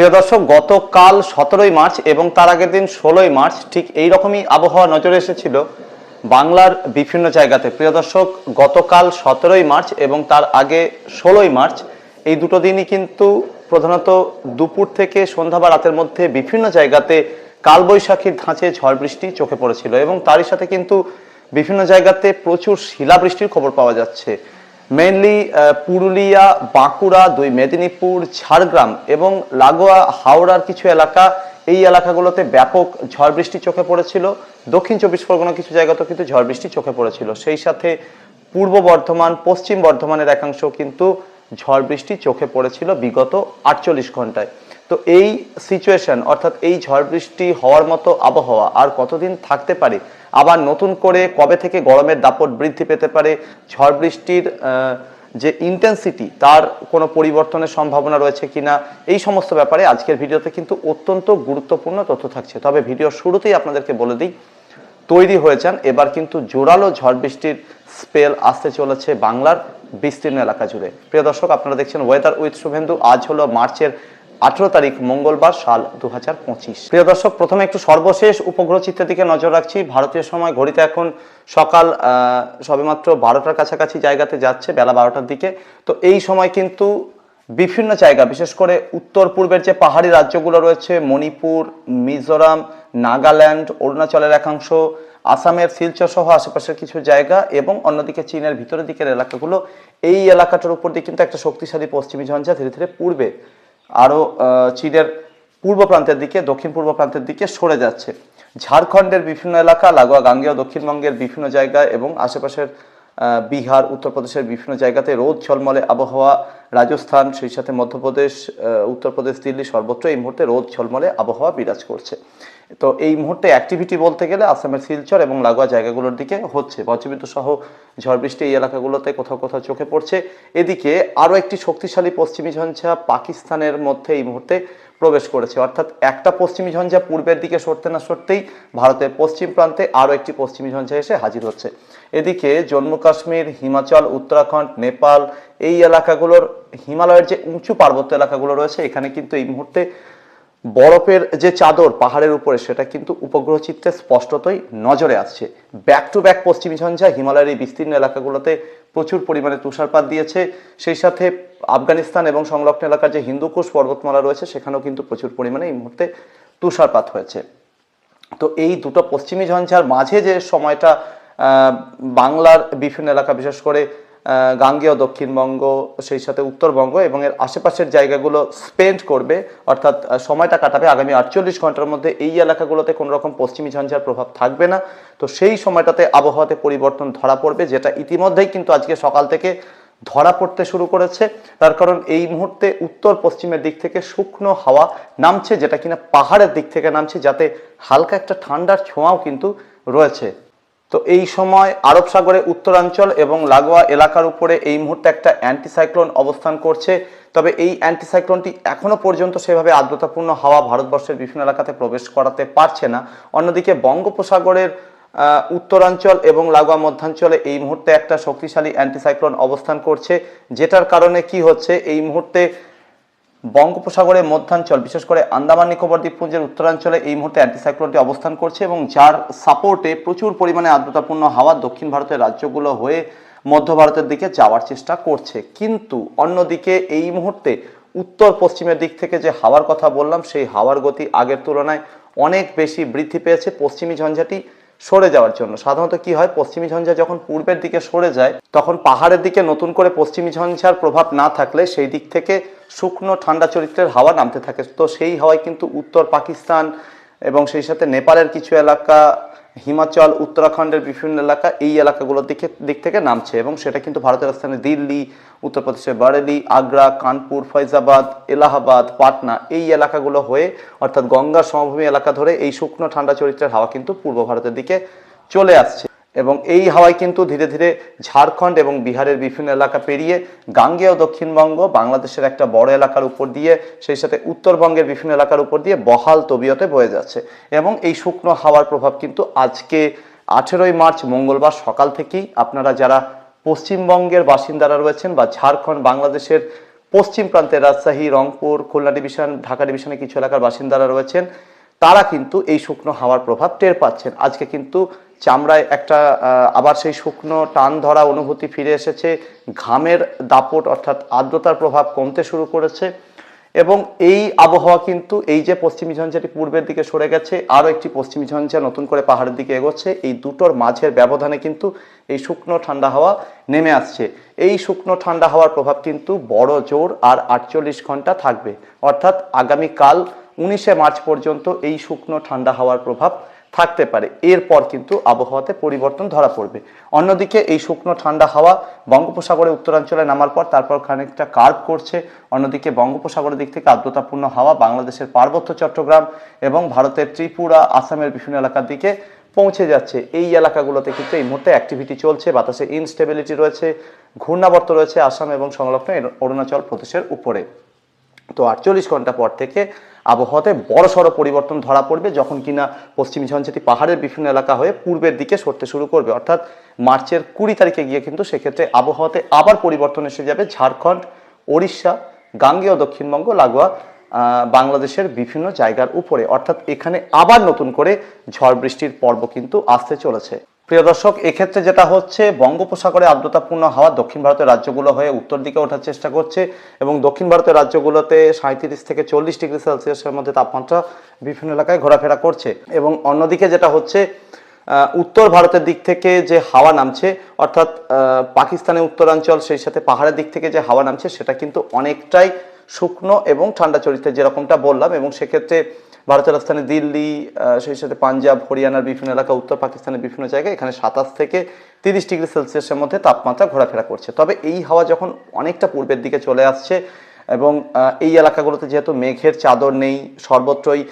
প্রিয় দর্শক, গতকাল সতেরোই মার্চ এবং তার আগের দিন ষোলোই মার্চ ঠিক এই রকমই আবহাওয়া নজরে এসেছিল বাংলার বিভিন্ন জায়গাতে। প্রিয় দর্শক, গতকাল সতেরোই মার্চ এবং তার আগে ষোলোই মার্চ এই দুটো দিনই কিন্তু প্রধানত দুপুর থেকে সন্ধ্যা বা রাতের মধ্যে বিভিন্ন জায়গাতে কালবৈশাখীর ধাঁচে ঝড় বৃষ্টি চোখে পড়েছিল এবং তারই সাথে কিন্তু বিভিন্ন জায়গাতে প্রচুর শিলাবৃষ্টির খবর পাওয়া যাচ্ছে। মেনলি পুরুলিয়া বাঁকুড়া দুই মেদিনীপুর ঝাড়গ্রাম এবং লাগোয়া হাওড়ার কিছু এলাকা, এই এলাকাগুলোতে ব্যাপক ঝড় বৃষ্টি চোখে পড়েছিল। দক্ষিণ চব্বিশ পরগনা কিছু জায়গাতেও কিন্তু ঝড় বৃষ্টি চোখে পড়েছিল। সেই সাথে পূর্ব বর্ধমান, পশ্চিম বর্ধমানের একাংশ কিন্তু ঝড় বৃষ্টি চোখে পড়েছিল বিগত আটচল্লিশ ঘন্টায়। তো এই সিচুয়েশন অর্থাৎ এই ঝড় বৃষ্টি হওয়ার মতো আবহাওয়া আর কতদিন থাকতে পারে, আবার নতুন করে কবে থেকে গরমের দাপট বৃদ্ধি পেতে পারে, ঝড় বৃষ্টির যে ইন্টেন্সিটি তার কোনো পরিবর্তনের সম্ভাবনা রয়েছে কিনা, এই সমস্ত ব্যাপারে আজকের ভিডিওতে কিন্তু অত্যন্ত গুরুত্বপূর্ণ তথ্য থাকছে। তবে ভিডিওর শুরুতেই আপনাদেরকে বলে দিই, তৈরি হয়ে যান এবার কিন্তু জোরালো ঝড় বৃষ্টির স্পেল আসতে চলেছে বাংলার বিস্তীর্ণ এলাকা জুড়ে। প্রিয় দর্শক, আপনারা দেখছেন ওয়েদার উইথ শুভেন্দু। আজ হলো মার্চের আঠেরো তারিখ মঙ্গলবার সাল দু হাজার পঁচিশ। প্রিয় দর্শক, প্রথমে একটু সর্বশেষ উপগ্রহ চিত্রের দিকে নজর রাখছি। ভারতীয় সময় ঘড়িতে এখন সকাল সবেমাত্র বারোটার কাছাকাছি জায়গাতে যাচ্ছে, বেলা বারোটার দিকে। তো এই সময় কিন্তু বিভিন্ন জায়গা, বিশেষ করে উত্তর পূর্বের যে পাহাড়ি রাজ্যগুলো রয়েছে, মণিপুর, মিজোরাম, নাগাল্যান্ড, অরুণাচলের একাংশ, আসামের শিলচর সহ আশেপাশের কিছু জায়গা এবং অন্যদিকে চীনের ভিতরের দিকের এলাকাগুলো, এই এলাকাটার উপর দিয়ে কিন্তু একটা শক্তিশালী পশ্চিমী ঝঞ্ঝা ধীরে ধীরে পূর্বে আরও চীনের পূর্ব প্রান্তের দিকে, দক্ষিণ পূর্ব প্রান্তের দিকে সরে যাচ্ছে। ঝাড়খণ্ডের বিভিন্ন এলাকা, লাগোয়া, গাঙ্গেয়, দক্ষিণবঙ্গের বিভিন্ন জায়গা এবং আশেপাশের বিহার, উত্তরপ্রদেশের বিভিন্ন জায়গাতে রোদ, ঝলমলে আবহাওয়া, রাজস্থান, সেই সাথে মধ্যপ্রদেশ উত্তরপ্রদেশ, দিল্লি সর্বত্র এই মুহূর্তে রোদ, ঝলমলে আবহাওয়া বিরাজ করছে। তো এই মুহূর্তে অ্যাক্টিভিটি বলতে গেলে আসামের শিলচর এবং লাগোয়া জায়গাগুলোর দিকে হচ্ছে। বজ্রবিদ্যুৎ সহ ঝড় বৃষ্টি এই এলাকাগুলোতে কোথাও কোথাও চোখে পড়ছে। এদিকে আরও একটি শক্তিশালী পশ্চিমী ঝঞ্ঝা পাকিস্তানের মধ্যে এই মুহূর্তে প্রবেশ করেছে। অর্থাৎ একটা পশ্চিমী ঝঞ্ঝা পূর্বের দিকে সরতে না সরতেই ভারতের পশ্চিম প্রান্তে আরও একটি পশ্চিমী ঝঞ্ঝা এসে হাজির হচ্ছে। এদিকে জম্মু কাশ্মীর, হিমাচল, উত্তরাখণ্ড, নেপাল এই এলাকাগুলোর হিমালয়ের যে উঁচু পার্বত্য এলাকাগুলো রয়েছে, এখানে কিন্তু এই মুহূর্তে বরফের যে চাদর পাহাড়ের উপরে, সেটা কিন্তু উপগ্রহ চিত্রে স্পষ্টতই নজরে আসছে। ব্যাক টু ব্যাক পশ্চিমী ঝঞ্ঝা, হিমালয়ের এই বিস্তীর্ণ এলাকাগুলোতে প্রচুর পরিমাণে তুষারপাত দিয়েছে। সেই সাথে আফগানিস্তান এবং সংলগ্ন এলাকার যে হিন্দুকুশ পর্বতমালা রয়েছে, সেখানেও কিন্তু প্রচুর পরিমাণে এই মুহূর্তে তুষারপাত হয়েছে। তো এই দুটো পশ্চিমী ঝঞ্ঝার মাঝে যে সময়টা বাংলার বিভিন্ন এলাকা, বিশেষ করে গাঙ্গেয়, দক্ষিণবঙ্গ, সেই সাথে উত্তরবঙ্গ এবং এর আশেপাশের জায়গাগুলো স্পেন্ড করবে। অর্থাৎ সময়টা কাটাবে আগামী আটচল্লিশ ঘণ্টার মধ্যে। এই এলাকাগুলোতে কোনো রকম পশ্চিমী ঝঞ্ঝার প্রভাব থাকবে না। তো সেই সময়টাতে আবহাওয়াতে পরিবর্তন ধরা পড়বে, যেটা ইতিমধ্যেই কিন্তু আজকে সকাল থেকে ধরা পড়তে শুরু করেছে। তার কারণ, এই মুহূর্তে উত্তর পশ্চিমের দিক থেকে শুকনো হাওয়া নামছে, যেটা কিনা পাহাড়ের দিক থেকে নামছে, যাতে হালকা একটা ঠান্ডার ছোঁয়াও কিন্তু রয়েছে। তো এই সময় আরব সাগরে উত্তরাঞ্চল এবং লাগোয়া এলাকার উপরে এই মুহূর্তে একটা অ্যান্টিসাইক্লোন অবস্থান করছে। তবে এই অ্যান্টিসাইক্লোনটি এখনও পর্যন্ত সেভাবে আর্দ্রতাপূর্ণ হাওয়া ভারতবর্ষের বিভিন্ন এলাকাতে প্রবেশ করাতে পারছে না। অন্যদিকে বঙ্গোপসাগরের উত্তরাঞ্চল এবং লাগোয়া মধ্যাঞ্চলে এই মুহূর্তে একটা শক্তিশালী অ্যান্টিসাইক্লোন অবস্থান করছে, যেটার কারণে কি হচ্ছে, এই মুহূর্তে বঙ্গোপসাগরের মধ্যাঞ্চল, বিশেষ করে আন্দামান নিকোবর দ্বীপপুঞ্জের উত্তরাঞ্চলে এই মুহূর্তে অ্যান্টিসাইক্লোনটি অবস্থান করছে এবং যার সাপোর্টে প্রচুর পরিমাণে আর্দ্রতাপূর্ণ হাওয়া দক্ষিণ ভারতের রাজ্যগুলো হয়ে মধ্য ভারতের দিকে যাওয়ার চেষ্টা করছে। কিন্তু অন্যদিকে এই মুহূর্তে উত্তর পশ্চিমের দিক থেকে যে হাওয়ার কথা বললাম, সেই হাওয়ার গতি আগের তুলনায় অনেক বেশি বৃদ্ধি পেয়েছে পশ্চিমী ঝঞ্ঝাটি সরে যাওয়ার জন্য। সাধারণত কি হয়, পশ্চিমী ঝঞ্ঝা যখন পূর্বের দিকে সরে যায়, তখন পাহাড়ের দিকে নতুন করে পশ্চিমী ঝঞ্ঝার প্রভাব না থাকলে সেই দিক থেকে শুকনো ঠান্ডা চরিত্রের হাওয়া নামতে থাকে। তো সেই হাওয়ায় কিন্তু উত্তর পাকিস্তান এবং সেই সাথে নেপালের কিছু এলাকা, হিমাচল, উত্তরাখণ্ডের বিভিন্ন এলাকা এই এলাকাগুলোর দিকে, দিক থেকে নামছে এবং সেটা কিন্তু ভারতের রাজধানী দিল্লি, উত্তরপ্রদেশের বারেলি, আগ্রা, কানপুর ফৈজাবাদ এলাহাবাদ, পাটনা এই এলাকাগুলো হয়ে অর্থাৎ গঙ্গা সমভূমি এলাকা ধরে এই শুকনো ঠান্ডা চরিত্রের হাওয়া কিন্তু পূর্ব ভারতের দিকে চলে আসছে। এবং এই হাওয়ায় কিন্তু ধীরে ধীরে ঝাড়খণ্ড এবং বিহারের বিভিন্ন এলাকা পেরিয়ে গাঙ্গেয় দক্ষিণবঙ্গ, বাংলাদেশের একটা বড় এলাকার উপর দিয়ে, সেই সাথে উত্তরবঙ্গের বিভিন্ন এলাকার উপর দিয়ে বহাল তবিয়তে বয়ে যাচ্ছে। এবং এই শুকনো হাওয়ার প্রভাব কিন্তু আজকে আঠেরোই মার্চ মঙ্গলবার সকাল থেকেই আপনারা যারা পশ্চিমবঙ্গের বাসিন্দারা রয়েছেন বা ঝাড়খণ্ড, বাংলাদেশের পশ্চিম প্রান্তে রাজশাহী, রংপুর, খুলনা ডিভিশন, ঢাকা ডিভিশনে কিছু এলাকার বাসিন্দারা রয়েছেন তারা কিন্তু এই শুকনো হাওয়ার প্রভাব টের পাচ্ছেন। আজকে কিন্তু চামড়ায় একটা আবার সেই শুকনো টান ধরা অনুভূতি ফিরে এসেছে। ঘামের দাপট অর্থাৎ আর্দ্রতার প্রভাব কমতে শুরু করেছে এবং এই আবহাওয়া কিন্তু এই যে পশ্চিমী ঝঞ্ঝাটি পূর্বের দিকে সরে গেছে, আরও একটি পশ্চিমী ঝঞ্ঝা নতুন করে পাহাড়ের দিকে এগোচ্ছে, এই দুটোর মাঝের ব্যবধানে কিন্তু এই শুকনো ঠান্ডা হাওয়া নেমে আসছে। এই শুকনো ঠান্ডা হাওয়ার প্রভাব কিন্তু বড় জোর আর আটচল্লিশ ঘণ্টা থাকবে। অর্থাৎ আগামীকাল উনিশে মার্চ পর্যন্ত এই শুকনো ঠান্ডা হাওয়ার প্রভাব থাকতে পারে। এরপর কিন্তু আবহাওয়াতে পরিবর্তন ধরা পড়বে। অন্যদিকে এই শুকনো ঠান্ডা হাওয়া বঙ্গোপসাগরের উত্তরাঞ্চলে নামার পর তারপর খানিকটা কার্ভ করছে। অন্যদিকে বঙ্গোপসাগরের দিক থেকে আর্দ্রতাপূর্ণ হাওয়া বাংলাদেশের পার্বত্য চট্টগ্রাম এবং ভারতের ত্রিপুরা, আসামের বিভিন্ন এলাকার দিকে পৌঁছে যাচ্ছে। এই এলাকাগুলোতে কিন্তু এই মুহূর্তে অ্যাক্টিভিটি চলছে, বাতাসে ইনস্টেবিলিটি রয়েছে, ঘূর্ণাবর্ত রয়েছে আসাম এবং সংলগ্ন অরুণাচল প্রদেশের উপরে। তো আটচল্লিশ ঘণ্টা পর থেকে আবহাওয়াতে বড় সড়ো পরিবর্তন ধরা পড়বে যখন কিনা পশ্চিম ঝঞ্ঝাটি পাহাড়ের বিভিন্ন এলাকা হয়ে পূর্বের দিকে সরতে শুরু করবে। অর্থাৎ মার্চের কুড়ি তারিখে গিয়ে কিন্তু সেক্ষেত্রে আবহাওয়াতে আবার পরিবর্তন এসে যাবে। ঝাড়খণ্ড, ওড়িশা, গাঙ্গেয় দক্ষিণবঙ্গ, লাগোয়া বাংলাদেশের বিভিন্ন জায়গার উপরে। অর্থাৎ এখানে আবার নতুন করে ঝড় বৃষ্টির পর্ব কিন্তু আসতে চলেছে। প্রিয় দর্শক, এক্ষেত্রে যেটা হচ্ছে, বঙ্গোপসাগরে আর্দ্রতাপূর্ণ হাওয়া দক্ষিণ ভারতের রাজ্যগুলো হয়ে উত্তর দিকে ওঠার চেষ্টা করছে এবং দক্ষিণ ভারতের রাজ্যগুলোতে সাঁত্রিশ থেকে চল্লিশ ডিগ্রি সেলসিয়াসের মধ্যে তাপমাত্রা বিভিন্ন এলাকায় ঘোরাফেরা করছে। এবং অন্যদিকে যেটা হচ্ছে উত্তর ভারতের দিক থেকে যে হাওয়া নামছে, অর্থাৎ পাকিস্তানের উত্তরাঞ্চল, সেই সাথে পাহাড়ের দিক থেকে যে হাওয়া নামছে, সেটা কিন্তু অনেকটাই শুকনো এবং ঠান্ডা চরিত্রে যেরকমটা বললাম। এবং সেক্ষেত্রে ভারতের রাজধানী দিল্লি সেই সাথে পাঞ্জাব, হরিয়ানার বিভিন্ন এলাকা, উত্তর পাকিস্তানের বিভিন্ন জায়গায় এখানে সাতাশ থেকে তিরিশ ডিগ্রি সেলসিয়াসের মধ্যে তাপমাত্রা ঘোরাফেরা করছে। তবে এই হাওয়া যখন অনেকটা পূর্বের দিকে চলে আসছে এবং এই এলাকাগুলোতে যেহেতু মেঘের চাদর নেই, সর্বত্রই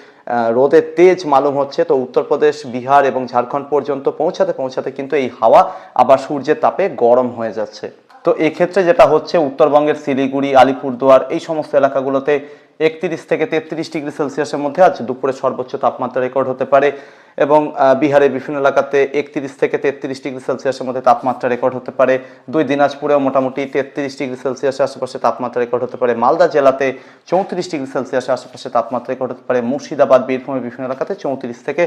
রোদের তেজ মালুম হচ্ছে, তো উত্তরপ্রদেশ, বিহার এবং ঝাড়খণ্ড পর্যন্ত পৌঁছাতে পৌঁছাতে কিন্তু এই হাওয়া আবার সূর্যের তাপে গরম হয়ে যাচ্ছে। তো এক্ষেত্রে যেটা হচ্ছে, উত্তরবঙ্গের শিলিগুড়ি, আলিপুরদুয়ার এই সমস্ত এলাকাগুলোতে একত্রিশ থেকে তেত্রিশ ডিগ্রি সেলসিয়াসের মধ্যে আজ দুপুরে সর্বোচ্চ তাপমাত্রা রেকর্ড হতে পারে এবং বিহারের বিভিন্ন এলাকাতে একত্রিশ থেকে তেত্রিশ ডিগ্রি সেলসিয়াসের মধ্যে তাপমাত্রা রেকর্ড হতে পারে। দুই দিনাজপুরেও মোটামুটি তেত্রিশ ডিগ্রি সেলসিয়াসের আশেপাশে তাপমাত্রা রেকর্ড হতে পারে। মালদা জেলাতে চৌত্রিশ ডিগ্রি সেলসিয়াসের আশেপাশে তাপমাত্রা রেকর্ড হতে পারে। মুর্শিদাবাদ, বীরভূমের বিভিন্ন এলাকাতে চৌত্রিশ থেকে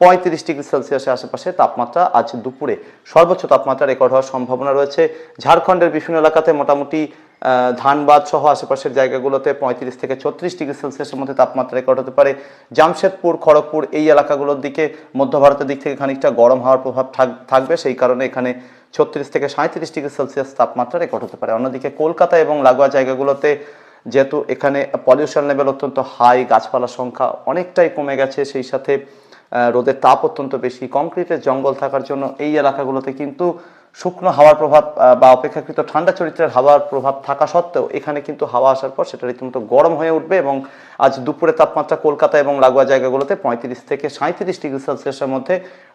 পঁয়ত্রিশ ডিগ্রি সেলসিয়াসের আশেপাশে তাপমাত্রা আজ দুপুরে সর্বোচ্চ তাপমাত্রা রেকর্ড হওয়ার সম্ভাবনা রয়েছে। ঝাড়খণ্ডের বিভিন্ন এলাকাতে মোটামুটি ধানবাদ সহ আশেপাশের জায়গাগুলোতে পঁয়ত্রিশ থেকে ছত্রিশ ডিগ্রি সেলসিয়াসের মধ্যে তাপমাত্রা রেকর্ড হতে পারে। জামশেদপুর, খড়গপুর এই এলাকাগুলোর দিকে মধ্য ভারতের দিক থেকে খানিকটা গরম হওয়ার প্রভাব থাক- থাকবে। সেই কারণে এখানে ছত্রিশ থেকে সাঁত্রিশ ডিগ্রি সেলসিয়াস তাপমাত্রা রেকর্ড হতে পারে। অন্যদিকে কলকাতা এবং লাগোয়া জায়গাগুলোতে যেহেতু এখানে পলিউশন লেভেল অত্যন্ত হাই, গাছপালার সংখ্যা অনেকটাই কমে গেছে, সেই সাথে রোদের তাপ অত্যন্ত বেশি। কংক্রিটের জঙ্গল থাকার জন্য এই এলাকাগুলোতে কিন্তু শুকনো হাওয়ার প্রভাব বা অপেক্ষাকৃত ঠান্ডা চরিত্রের হাওয়ার প্রভাব থাকা সত্ত্বেও এখানে কিন্তু হাওয়া আসার পর সেটা রীতিমতো গরম হয়ে উঠবে এবং আজ দুপুরে তাপমাত্রা কলকাতা এবং লাগোয়া জায়গাগুলোতে পঁয়ত্রিশ থেকে সাঁত্রিশ ডিগ্রি সেলসিয়াসের মধ্যে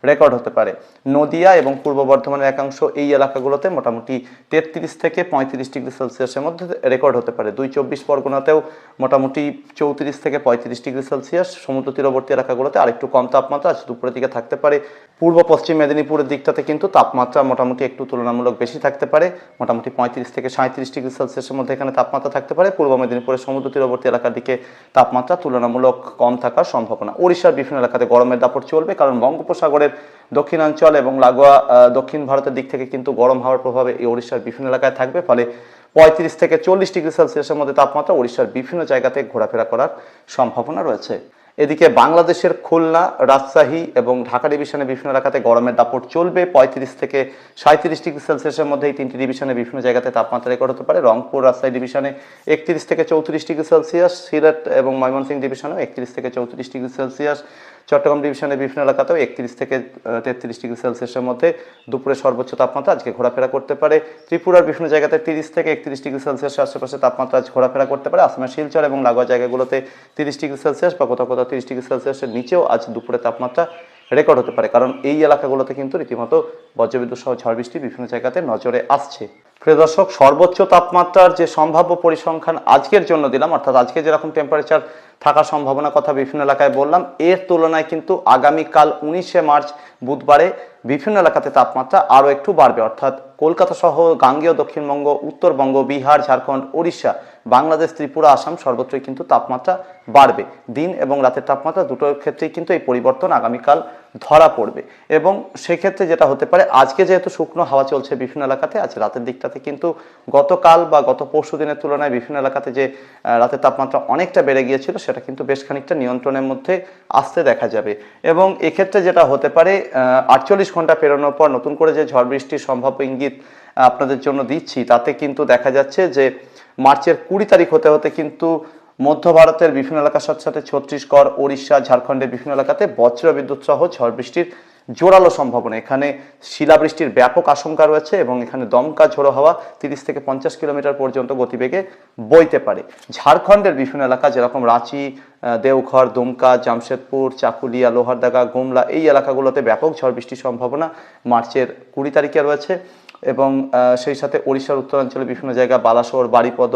রেকর্ড হতে পারে। নদিয়া এবং পূর্ব বর্ধমানের একাংশ এই এলাকাগুলোতে মোটামুটি তেত্রিশ থেকে পঁয়ত্রিশ ডিগ্রি সেলসিয়াসের মধ্যে রেকর্ড হতে পারে। দুই চব্বিশ পরগনাতেও মোটামুটি চৌত্রিশ থেকে পঁয়ত্রিশ ডিগ্রি সেলসিয়াস। সমুদ্র তীরবর্তী এলাকাগুলোতে আরেকটু কম তাপমাত্রা আজ দুপুরের দিকে থাকতে পারে। পূর্ব পশ্চিম মেদিনীপুরের দিকটাতে কিন্তু তাপমাত্রা মোটামুটি একটু তুলনামূলক বেশি থাকতে পারে, মোটামুটি পঁয়ত্রিশ থেকে সাঁত্রিশ ডিগ্রি সেলসিয়াসের মধ্যে এখানে তাপমাত্রা থাকতে পারে। পূর্ব মেদিনীপুরের সমুদ্র তীরবর্তী এলাকার দিকে তাপমাত্রা তুলনামূলক কম থাকার সম্ভাবনা। ওড়িশার বিভিন্ন এলাকাতে গরমের দাপট চলবে, কারণ বঙ্গোপসাগরের দক্ষিণাঞ্চল এবং লাগোয়া দক্ষিণ ভারতের দিক থেকে কিন্তু গরম হওয়ার প্রভাবে এই ওড়িশার বিভিন্ন এলাকায় থাকবে। ফলে পঁয়ত্রিশ থেকে চল্লিশ ডিগ্রি সেলসিয়াসের মধ্যে তাপমাত্রা ওড়িশার বিভিন্ন জায়গাতে ঘোরাফেরা করার সম্ভাবনা রয়েছে। এদিকে বাংলাদেশের খুলনা, রাজশাহী এবং ঢাকা ডিভিশনে বিভিন্ন এলাকাতে গরমের দাপট চলবে। পঁয়ত্রিশ থেকে সাঁত্রিশ ডিগ্রি সেলসিয়াসের মধ্যে এই তিনটি ডিভিশনে বিভিন্ন জায়গাতে তাপমাত্রা রেকর্ড হতে পারে। রংপুর, রাজশাহী ডিভিশনে একত্রিশ থেকে চৌত্রিশ ডিগ্রি সেলসিয়াস, সিলেট এবং ময়মনসিংহ ডিভিশনেও একত্রিশ থেকে চৌত্রিশ ডিগ্রি সেলসিয়াস। চট্টগ্রাম ডিভিশনের বিভিন্ন এলাকাতেও একত্রিশ থেকে তেত্রিশ ডিগ্রি সেলসিয়াসের মধ্যে দুপুরে সর্বোচ্চ তাপমাত্রা আজকে ঘোরাফেরা করতে পারে। ত্রিপুরার বিভিন্ন জায়গাতে তিরিশ থেকে একত্রিশ ডিগ্রি সেলসিয়াসের আশেপাশে তাপমাত্রা আজ ঘোরাফেরা করতে পারে। আসামের শিলচর এবং লাগোয়া জায়গাগুলোতে তিরিশ ডিগ্রি সেলসিয়াস বা কোথাও কোথাও তিরিশ ডিগ্রি সেলসিয়াসের নিচেও আজ দুপুরে তাপমাত্রা রেকর্ড হতে পারে। কারণ এই এলাকাগুলোতে কিন্তু রীতিমতো বজ্রবিদ্যুৎ সহ ঝড় বৃষ্টি বিভিন্ন জায়গাতে নজরে আসছে। প্রিয় দর্শক, সর্বোচ্চ তাপমাত্রার যে সম্ভাব্য পরিসংখ্যান আজকের জন্য দিলাম, অর্থাৎ আজকে যেরকম টেম্পারেচার থাকার সম্ভাবনা কথা বিভিন্ন এলাকায় বললাম, এর তুলনায় কিন্তু আগামীকাল উনিশে মার্চ বুধবারে বিভিন্ন এলাকাতে তাপমাত্রা আরও একটু বাড়বে। অর্থাৎ কলকাতা সহ গাঙ্গেয় দক্ষিণবঙ্গ, উত্তরবঙ্গ, বিহার, ঝাড়খণ্ড, ওড়িশা বাংলাদেশ, ত্রিপুরা, আসাম সর্বত্রই কিন্তু তাপমাত্রা বাড়বে। দিন এবং রাতের তাপমাত্রা দুটোর ক্ষেত্রেই কিন্তু এই পরিবর্তন আগামীকাল ধরা পড়বে। এবং সেক্ষেত্রে যেটা হতে পারে, আজকে যেহেতু শুকনো হাওয়া চলছে বিভিন্ন এলাকাতে, আজ রাতের দিকটাতে কিন্তু গতকাল বা গত পরশু দিনের তুলনায় বিভিন্ন এলাকাতে যে রাতের তাপমাত্রা অনেকটা বেড়ে গিয়েছিল, সেটা কিন্তু বেশ খানিকটা নিয়ন্ত্রণের মধ্যে আসতে দেখা যাবে। এবং এক্ষেত্রে যেটা হতে পারে আটচল্লিশ ঘণ্টা পেরোনোর পর নতুন করে যে ঝড় বৃষ্টির সম্ভাব্য ইঙ্গিত আপনাদের জন্য দিচ্ছি। তাতে কিন্তু দেখা যাচ্ছে যে মার্চের কুড়ি তারিখ হতে হতে কিন্তু মধ্য ভারতের বিভিন্ন এলাকার সাথে সাথে ছত্তিশগড়, ওড়িশা, ঝাড়খণ্ডের বিভিন্ন এলাকাতে বজ্র বিদ্যুৎ সহ ঝড় বৃষ্টির জোরালো সম্ভাবনা। এখানে শিলাবৃষ্টির ব্যাপক আশঙ্কা রয়েছে এবং এখানে দমকা ঝোড়ো হাওয়া তিরিশ থেকে পঞ্চাশ কিলোমিটার পর্যন্ত গতিবেগে বইতে পারে। ঝাড়খণ্ডের বিভিন্ন এলাকা যেরকম রাঁচি দেওঘর, দুমকা, জামশেদপুর, চাকুলিয়া, লোহারদাগা, গুমলা, এই এলাকাগুলোতে ব্যাপক ঝড় বৃষ্টির সম্ভাবনা মার্চের কুড়ি তারিখে রয়েছে। এবং সেই সাথে ওড়িশার উত্তরাঞ্চলে বিভিন্ন জায়গা বালাসোর বাড়িপদ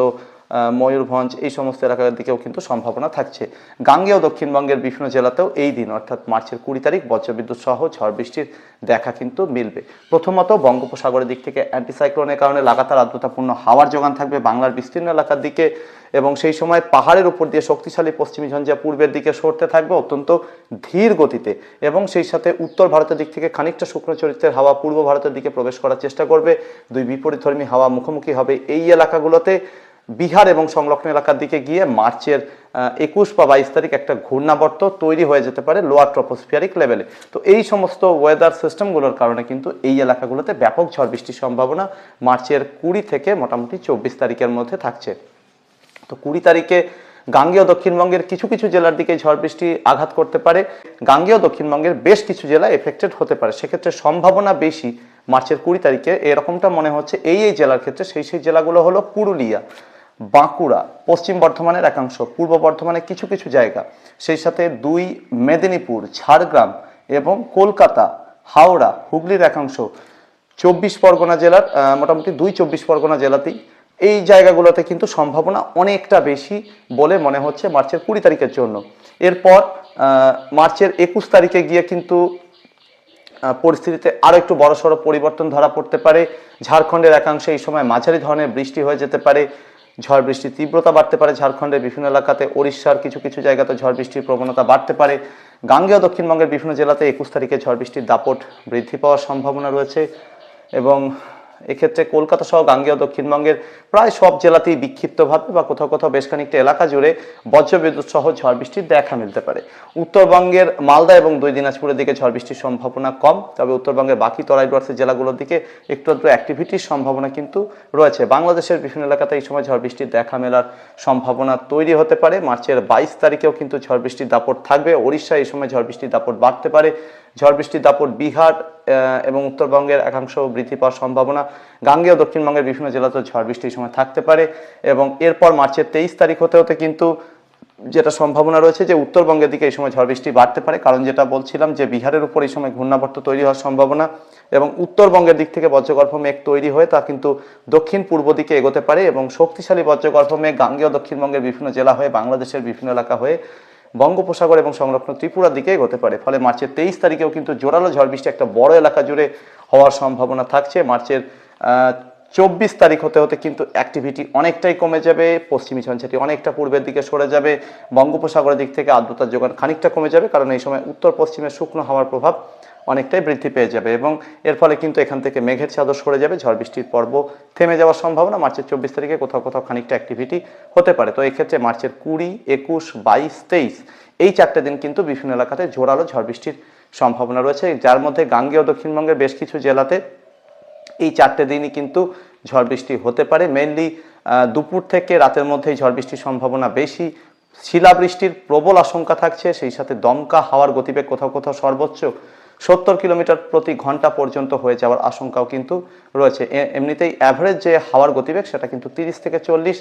ময়ূরভঞ্জ, এই সমস্ত এলাকার দিকেও কিন্তু সম্ভাবনা থাকছে। গাঙ্গেয় দক্ষিণবঙ্গের বিভিন্ন জেলাতেও এই দিন, অর্থাৎ মার্চের কুড়ি তারিখ, বজ্রবিদ্যুৎ সহ ঝড় বৃষ্টির দেখা কিন্তু মিলবে। প্রথমত বঙ্গোপসাগরের দিক থেকে অ্যান্টিসাইক্লোনের কারণে লাগাতার আর্দ্রতাপূর্ণ হাওয়ার যোগান থাকবে বাংলার বিস্তীর্ণ এলাকার দিকে এবং সেই সময় পাহাড়ের উপর দিয়ে শক্তিশালী পশ্চিমী ঝঞ্ঝা পূর্বের দিকে সরতে থাকবে অত্যন্ত ধীর গতিতে এবং সেই সাথে উত্তর ভারতের দিক থেকে খানিকটা শুকনো চরিত্রের হাওয়া পূর্ব ভারতের দিকে প্রবেশ করার চেষ্টা করবে। দুই বিপরীতধর্মী হাওয়া মুখোমুখি হবে এই এলাকাগুলোতে। বিহার এবং সংলগ্ন এলাকার দিকে গিয়ে মার্চের একুশ বা বাইশ তারিখ একটা ঘূর্ণাবর্ত তৈরি হয়ে যেতে পারে লোয়ার ট্রপোস্ফিয়ারিক লেভেলে তো এই সমস্ত ওয়েদার সিস্টেমগুলোর কারণে কিন্তু এই এলাকাগুলোতে ব্যাপক ঝড় বৃষ্টির সম্ভাবনা মার্চের কুড়ি থেকে মোটামুটি চব্বিশ তারিখের মধ্যে থাকছে। তো কুড়ি তারিখে গাঙ্গেয় দক্ষিণবঙ্গের কিছু কিছু জেলার দিকে ঝড় বৃষ্টি আঘাত করতে পারে। গাঙ্গেয় দক্ষিণবঙ্গের বেশ কিছু জেলা এফেক্টেড হতে পারে। সেক্ষেত্রে সম্ভাবনা বেশি মার্চের কুড়ি তারিখে। এরকমটা মনে হচ্ছে এই এই জেলার ক্ষেত্রে। সেই সেই জেলাগুলো হলো পুরুলিয়া। বাঁকুড়া, পশ্চিম বর্ধমানের একাংশ, পূর্ব বর্ধমানের কিছু কিছু জায়গা, সেই সাথে দুই মেদিনীপুর, ঝাড়গ্রাম এবং কলকাতা, হাওড়া, হুগলির একাংশ, চব্বিশ পরগনা জেলার মোটামুটি দুই চব্বিশ পরগনা জেলাতেই। এই জায়গাগুলোতে কিন্তু সম্ভাবনা অনেকটা বেশি বলে মনে হচ্ছে মার্চের কুড়ি তারিখের জন্য। এরপর মার্চের একুশ তারিখে গিয়ে কিন্তু পরিস্থিতিতে আরও একটু বড়সড় পরিবর্তন ধরা পড়তে পারে। ঝাড়খণ্ডের একাংশে এই সময় মাঝারি ধরনের বৃষ্টি হয়ে যেতে পারে। ঝড় বৃষ্টির তীব্রতা বাড়তে পারে ঝাড়খণ্ডের বিভিন্ন এলাকাতে। ওড়িশার কিছু কিছু জায়গাতে ঝড় বৃষ্টির প্রবণতা বাড়তে পারে। গাঙ্গেয় দক্ষিণবঙ্গের বিভিন্ন জেলাতে একুশ তারিখে ঝড় বৃষ্টির দাপট বৃদ্ধি পাওয়ার সম্ভাবনা রয়েছে এবং এক্ষেত্রে কলকাতা সহ গাঙ্গেয় দক্ষিণবঙ্গের প্রায় সব জেলাতেই বিক্ষিপ্তভাবে বা কোথাও কোথাও বেশ খানিকটা এলাকা জুড়ে বজ্রবিদ্যুৎ সহ ঝড় বৃষ্টির দেখা মিলতে পারে। উত্তরবঙ্গের মালদা এবং দুই দিনাজপুরের দিকে ঝড় বৃষ্টির সম্ভাবনা কম, তবে উত্তরবঙ্গের বাকি তরাই ডুয়ার্সের জেলাগুলোর দিকে একটু একটু অ্যাক্টিভিটির সম্ভাবনা কিন্তু রয়েছে। বাংলাদেশের বিভিন্ন এলাকাতে এই সময় ঝড় বৃষ্টির দেখা মেলার সম্ভাবনা তৈরি হতে পারে। মার্চের বাইশ তারিখেও কিন্তু ঝড় বৃষ্টির দাপট থাকবে। ওড়িশা এই সময় ঝড় বৃষ্টির দাপট বাড়তে পারে। ঝড় বৃষ্টির দাপট বিহার এবং উত্তরবঙ্গের একাংশ বৃদ্ধি পাওয়ার সম্ভাবনা। গাঙ্গেয় দক্ষিণবঙ্গের বিভিন্ন জেলাতেও ঝড় বৃষ্টির সময় থাকতে পারে এবং এরপর মার্চের তেইশ তারিখ হতে হতে কিন্তু যেটা সম্ভাবনা রয়েছে যে উত্তরবঙ্গের দিকে এই সময় ঝড় বৃষ্টি বাড়তে পারে। কারণ যেটা বলছিলাম যে বিহারের উপর এই সময় ঘূর্ণাবর্ত তৈরি হওয়ার সম্ভাবনা এবং উত্তরবঙ্গের দিক থেকে বজ্রগর্ভ মেঘ তৈরি হয়ে তা কিন্তু দক্ষিণ পূর্ব দিকে এগোতে পারে এবং শক্তিশালী বজ্রগর্ভ মেঘ গাঙ্গেয় দক্ষিণবঙ্গের বিভিন্ন জেলা হয়ে বাংলাদেশের বিভিন্ন এলাকা হয়ে বঙ্গোপসাগর এবং সংলগ্ন ত্রিপুরার দিকে এগোতে পারে। ফলে মার্চের তেইশ তারিখেও কিন্তু জোরালো ঝড় বৃষ্টি একটা বড় এলাকা জুড়ে হওয়ার সম্ভাবনা থাকছে। মার্চের চব্বিশ তারিখ হতে হতে কিন্তু অ্যাক্টিভিটি অনেকটাই কমে যাবে। পশ্চিমী ঝঞ্ঝাটি অনেকটা পূর্বের দিকে সরে যাবে। বঙ্গোপসাগরের দিক থেকে আর্দ্রতার যোগান খানিকটা কমে যাবে, কারণ এই সময় উত্তর পশ্চিমে শুকনো হওয়ার প্রভাব অনেকটাই বৃদ্ধি পেয়ে যাবে এবং এর ফলে কিন্তু এখান থেকে মেঘের চাদর সরে যাবে, ঝড় বৃষ্টির পর্ব থেমে যাওয়ার সম্ভাবনা মার্চের চব্বিশ তারিখে কোথাও কোথাও খানিকটা অ্যাক্টিভিটি হতে পারে। তো এক্ষেত্রে মার্চের কুড়ি, একুশ, বাইশ, তেইশ এই চারটে দিন কিন্তু বিভিন্ন এলাকাতে জোরালো ঝড় বৃষ্টির সম্ভাবনা রয়েছে। যার মধ্যে গাঙ্গেয় দক্ষিণবঙ্গের বেশ কিছু জেলাতে এই চারটে দিনই কিন্তু ঝড় বৃষ্টি হতে পারে। মেনলি দুপুর থেকে রাতের মধ্যেই ঝড় বৃষ্টির সম্ভাবনা বেশি। শিলাবৃষ্টির প্রবল আশঙ্কা থাকছে, সেই সাথে দমকা হাওয়ার গতিবেগ কোথাও কোথাও সর্বোচ্চ সত্তর কিলোমিটার প্রতি ঘণ্টা পর্যন্ত হয়ে যাওয়ার আশঙ্কাও কিন্তু রয়েছে। এমনিতেই অ্যাভারেজ যে হাওয়ার গতিবেগ, সেটা কিন্তু তিরিশ থেকে চল্লিশ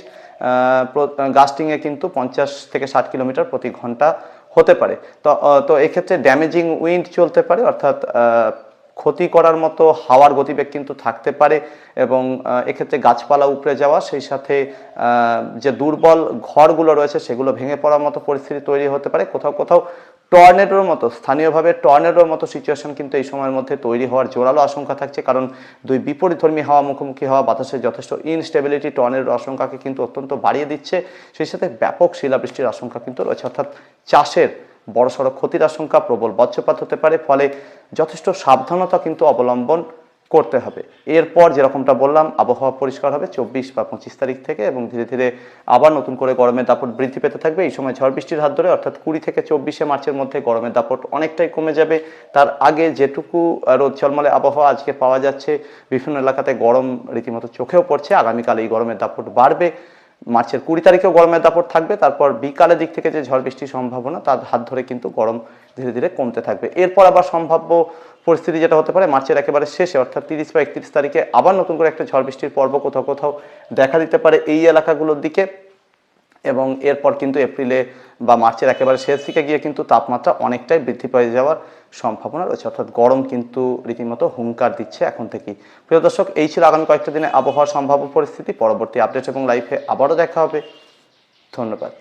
গাস্টিংয়ে কিন্তু পঞ্চাশ থেকে ষাট কিলোমিটার প্রতি ঘণ্টা হতে পারে। তো তো এক্ষেত্রে ড্যামেজিং উইন্ড চলতে পারে, অর্থাৎ ক্ষতি করার মতো হাওয়ার গতিবেগ কিন্তু থাকতে পারে এবং এক্ষেত্রে গাছপালা উপড়ে যাওয়া, সেই সাথে যে দুর্বল ঘরগুলো রয়েছে, সেগুলো ভেঙে পড়ার মতো পরিস্থিতি তৈরি হতে পারে। কোথাও কোথাও টর্নেডোর মতো, স্থানীয়ভাবে টর্নেডোর মতো সিচুয়েশন কিন্তু এই সময়ের মধ্যে তৈরি হওয়ার জোরালো আশঙ্কা থাকছে। কারণ দুই বিপরীতধর্মী হাওয়া, মুখোমুখি হওয়া বাতাসের যথেষ্ট ইনস্টেবিলিটি টর্নেডোর আশঙ্কাকে কিন্তু অত্যন্ত বাড়িয়ে দিচ্ছে। সেই সাথে ব্যাপক শিলাবৃষ্টির আশঙ্কা কিন্তু রয়েছে। অর্থাৎ চাষের বড়সড় ক্ষতির আশঙ্কা প্রবল বজ্রপাত হতে পারে। ফলে যথেষ্ট সাবধানতা কিন্তু অবলম্বন করতে হবে। এরপর যেরকমটা বললাম, আবহাওয়া পরিষ্কার হবে চব্বিশ বা পঁচিশ তারিখ থেকে এবং ধীরে ধীরে আবার নতুন করে গরমের দাপট বৃদ্ধি পেতে থাকবে। এই সময় ঝড় বৃষ্টির হাত ধরে, অর্থাৎ কুড়ি থেকে চব্বিশে মার্চের মধ্যে গরমের দাপট অনেকটাই কমে যাবে। তার আগে যেটুকু রোদ ঝলমলে আবহাওয়া আজকে পাওয়া যাচ্ছে, বিভিন্ন এলাকাতে গরম রীতিমতো চোখেও পড়ছে, আগামীকাল এই গরমের দাপট বাড়বে। মার্চের কুড়ি তারিখেও গরমের দাপট থাকবে, তারপর বিকালের দিক থেকে যে ঝড় বৃষ্টির সম্ভাবনা, তার হাত ধরে কিন্তু গরম ধীরে ধীরে কমতে থাকবে। এরপর আবার সম্ভাব্য পরিস্থিতি যেটা হতে পারে, মার্চের একেবারে শেষে, অর্থাৎ তিরিশ বা একত্রিশ তারিখে আবার নতুন করে একটা ঝড় বৃষ্টির পর্ব কোথাও কোথাও দেখা দিতে পারে এই এলাকাগুলোর দিকে। এবং এরপর কিন্তু এপ্রিলে বা মার্চের একেবারে শেষ দিকে গিয়ে কিন্তু তাপমাত্রা অনেকটাই বৃদ্ধি পেয়ে যাওয়ার সম্ভাবনা রয়েছে। অর্থাৎ গরম কিন্তু রীতিমতো হুঙ্কার দিচ্ছে এখন থেকেই। প্রিয় দর্শক, এই ছিল আগামী কয়েকটা দিনে আবহাওয়ার সম্ভাব্য পরিস্থিতি। পরবর্তী আপডেট এবং লাইফে আবারও দেখা হবে। ধন্যবাদ।